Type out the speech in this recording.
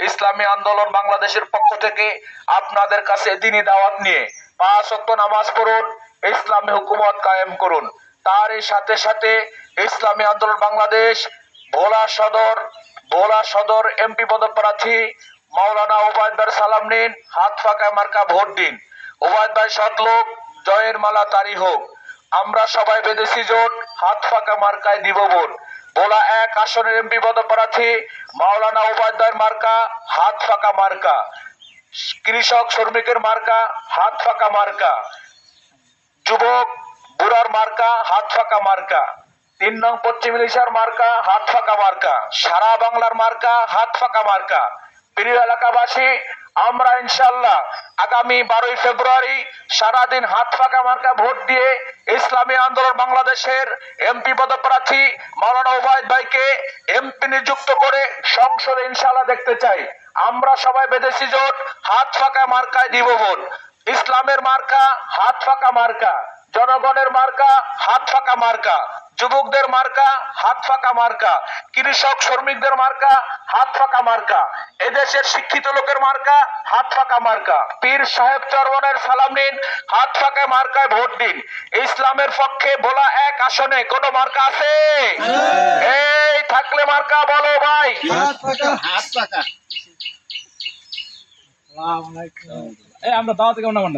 ইসলামী আন্দোলন বাংলাদেশের পক্ষ থেকে আপনাদের কাছে দাওয়াত নিয়ে। পাঁচ নামাজ পড়ুন, ইসলামী হুকুমত কায়েম করুন। তারই সাথে সাথে ইসলামী আন্দোলন বাংলাদেশ, ভোলা সদর ভোলা সদর এমপি পদপ্রার্থী মাওলানা ওবায়দার সালাম নিন, হাত ফাঁকা মার্কা ভোট দিন। ওবায়দ ভাই সতলোক জয়ের মালা তারি হোক। আমরা সবাই বেঁধেছি জোট, হাত ফাঁকা মার্কায় দিব ভোট ভোলা এক আসনের এমপি পদপ্রার্থী, মাওলানা উপাধ্যায়ের মার্কা, হাত ফাঁকা মার্কা। কৃষক শ্রমিকের মার্কা, হাত ফাঁকা মার্কা। যুবক, বুড়ার মার্কা, হাত ফাঁকা মার্কা। তিন নং পশ্চিম ইলিশার মার্কা, হাত ফাঁকা মার্কা। সারা বাংলার মার্কা, হাত ফাঁকা মার্কা। প্রিয় এলাকাবাসী আমরা ইনশাল্লাহ আগামী বারোই ফেব্রুয়ারি সারাদিন হাত ফাঁকা মার্কা ভোট দিয়ে ইসলামী আন্দোলন বাংলাদেশের এমপি পদপ্রার্থী মাওলানা ওবায়দ ভাইকে এমপি নিযুক্ত করে সংসদে ইনশাল্লাহ দেখতে চাই। আমরা সবাই বেদেশি জোট, হাত ফাঁকা মার্কায় দিব ভোট। ইসলামের মার্কা, হাত ফাঁকা মার্কা জনগণের মার্কা, হাত ফাঁকা মার্কা যুবকদের মার্কা হাত ফাঁকা মার্কা কৃষক শ্রমিকদের মার্কা হাত ফাঁকা মার্কা এদেশের শিক্ষিত লোকের মার্কা হাত ফাঁকা মার্কা। পীর সাহেব চরমনের সালাম নিন হাত ফাঁকা মার্কায় ভোট দিন। ইসলামের পক্ষে বলা এক আসনে কোন মার্কা আছে? এই থাকলে মার্কা বলো ভাই। এই আমরা দাওয়াতে কেমন আমার